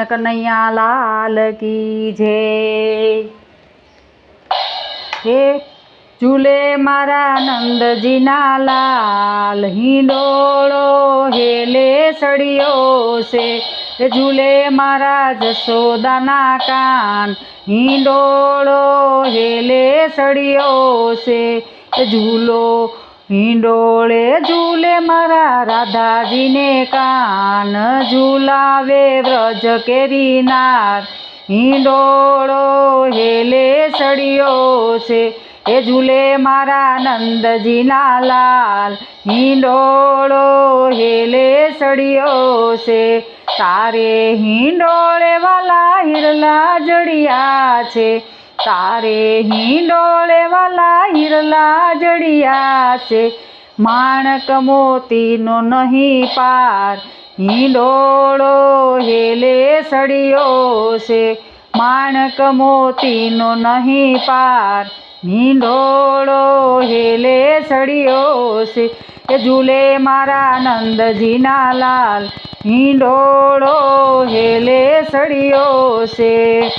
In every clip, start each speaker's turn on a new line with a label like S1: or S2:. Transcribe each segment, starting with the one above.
S1: કૃષ્ણ કનૈયા લાલ કી જય. હે ઝૂલે મારા નંદજીના લાલ હિંડોળો હેલે સળિયો છે. ઝૂલે મારા જશોદાના કાન હિંડોળો હેલે સળિયો છે. ઝૂલો હિંડોળે ઝૂલે મારા રાધાજીને કાન, ઝૂલાવે વ્રજ કેરીનાર હિંડોળો હેલે સડિયો છે, એ ઝૂલે મારા નંદજીના લાલ. હિંડોળો હેલે સડિયો છે, તારે હિંડોળે વાલા હિરલા જડિયા છે. તારે હિંડોળે વાલા હિરલા જડિયા છે. માણક મોતીનો નહીં પાર હિંડોળો હેલે સડિયો છે. માણક મોતીનો નહીં પાર હિંડોળો હેલે સડિયો છે. એ ઝૂલે મારા નંદજીના લાલ હિંડોળો હેલે સડિયો છે.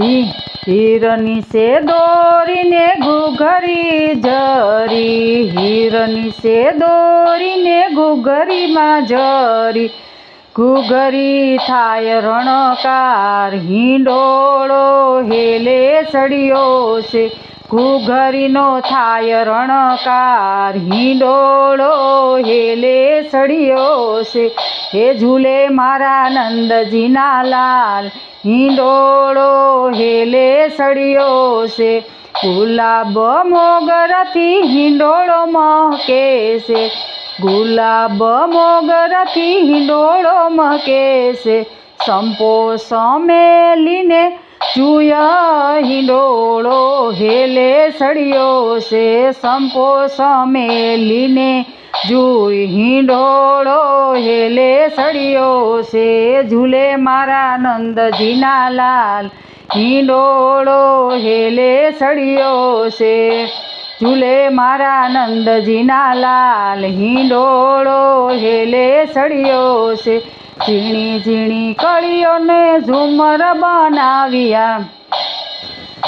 S1: હિરની સે દોરીને ઘૂઘરી જરી, હિરની સે દોરીને ઘૂઘરીમાં જરી. ઘૂઘરી થાય રણકાર, હિંડોળો હેલે સળિયો છે. ઘૂઘરીનો થાય રણકાર, હિંડોળો હેલે સળિયો છે. હે ઝૂલે મારા નંદજીના લાલ, હિંડોળો હેલે સળિયો છે. ગુલાબ મોગરથી હિંડોળો મહકે છે. ગુલાબ મોગરથી હિંડોળો મહકે છે. સંપો સમેલીને ચૂય હિંડોળો હેલે સળિયો છે, સંપો સમેલીને જુઈ હિંડોળો હેલે સળિયો છે, ઝૂલે મારા નંદજીના લાલ હિંડોળો હેલે સળિયો છે, ઝૂલે મારા નંદજીના લાલ હિંડોળો હેલે સળિયો છે ઝીણી ઝીણી કળીઓને ઝુમર બનાવ્યા.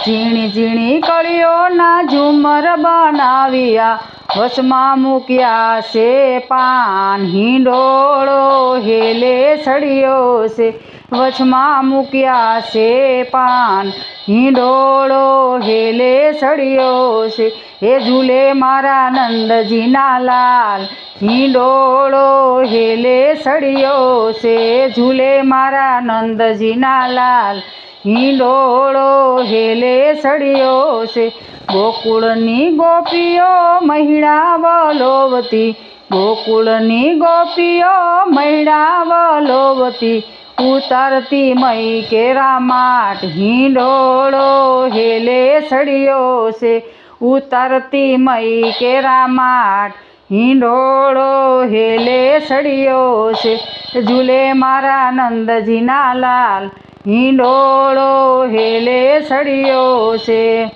S1: ઝીણી ઝીણી કળીઓના ઝુમર બનાવ્યા. વચમાં મૂક્યા છે પાન, હિંડોળો હેલે સળિયો છે. વચમાં મૂક્યા છે પાન, હિંડોળો હેલે સળિયો છે. હે ઝૂલે મારા નંદજીના લાલ, હિંડોળો હેલે સળિયો છે. ઝૂલે મારા નંદજીના લાલ હિંડોળો હેલે સળિયો છે. ગોકુળની ગોપીઓ મહિડા વલોવતી. ગોકુળની ગોપીઓ મહિડા વલોવતી. ઉતરતી મઈ કેરા માટ હિંડોળો હેલે સળિયો છે. ઉતરતી મઈ કેરા માટ હિંડોળો હેલે સળિયો છે. ઝૂલે મારા નંદજીના લાલ હિંડોળો હેલે સળિયો છે.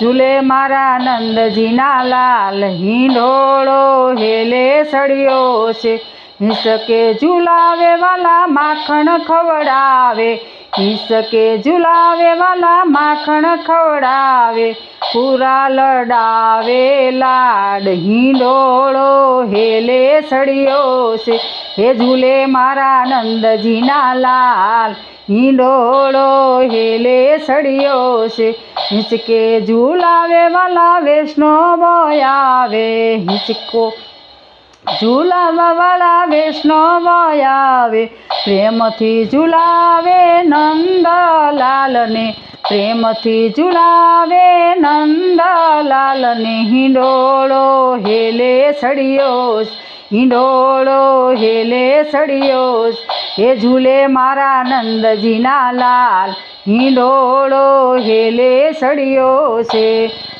S1: ઝૂલે મારા નંદજીના લાલ હિંડોળો હેલે સળિયો છે. હિંસકે ઝુલાવે વાલા માખણ ખવડાવે. હિંસકે ઝુલાવે વાલા માખણ ખવડાવે. પૂરા લડાવે લાડ, હિંડોળો હેલે સળિયો છે. હે ઝૂલે મારા નંદજીના લાલ, હિંડોળો હેલે સળિયો છે. હિંચકે ઝૂલાવે વાલા વૈષ્ણવ આવે, હિંચકો ઝૂલાવા વાળા વૈષ્ણવ આવે. પ્રેમથી ઝુલાવે નંદલાલને પ્રેમથી ઝુલાવે નંદલાલને હિંડોળો હેલે સળિયો હિંડોળો હેલે સળિયો હે ઝૂલે મારા નંદજીના લાલ હિંડોળો હેલે સળિયો છે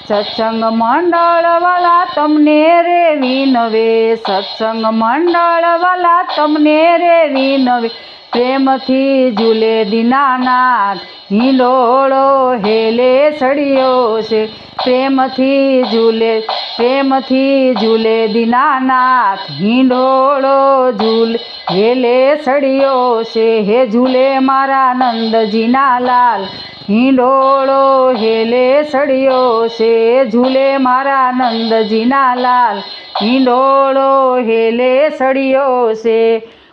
S1: સત્સંગ મંડળવાલા તમને રે વિનવે સત્સંગ મંડળવાલા તમને રે વિનવે પ્રેમથી ઝૂલે દિનાનાથ, હિંડોળો હેલે સળિયો છે. પ્રેમથી ઝૂલે પ્રેમથી ઝૂલે દિનાનાથ, હિંડોળો ઝૂલ, હેલે સળિયો છે. હે ઝૂલે મારા નંદજીના લાલ. હિંડોળો હેલે સળિયો છે, ઝૂલે મારા નંદજીના લાલ. હિંડોળો હેલે સળિયો છે.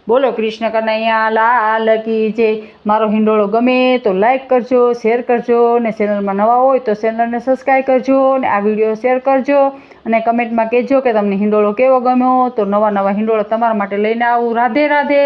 S1: બોલો કૃષ્ણ કનૈયા, લાલ કી જય. મારો હિંડોળો ગમે તો લાઈક કરજો શેર કરજો અને ચેનલમાં નવા હોય તો ચેનલને સબસ્ક્રાઈબ કરજો અને આ વીડિયો શેર કરજો અને કમેન્ટમાં કહેજો કે તમને હિંડોળો કેવો ગમ્યો તો નવા નવા હિંડોળો તમારા માટે લઈને આવું. રાધે રાધે.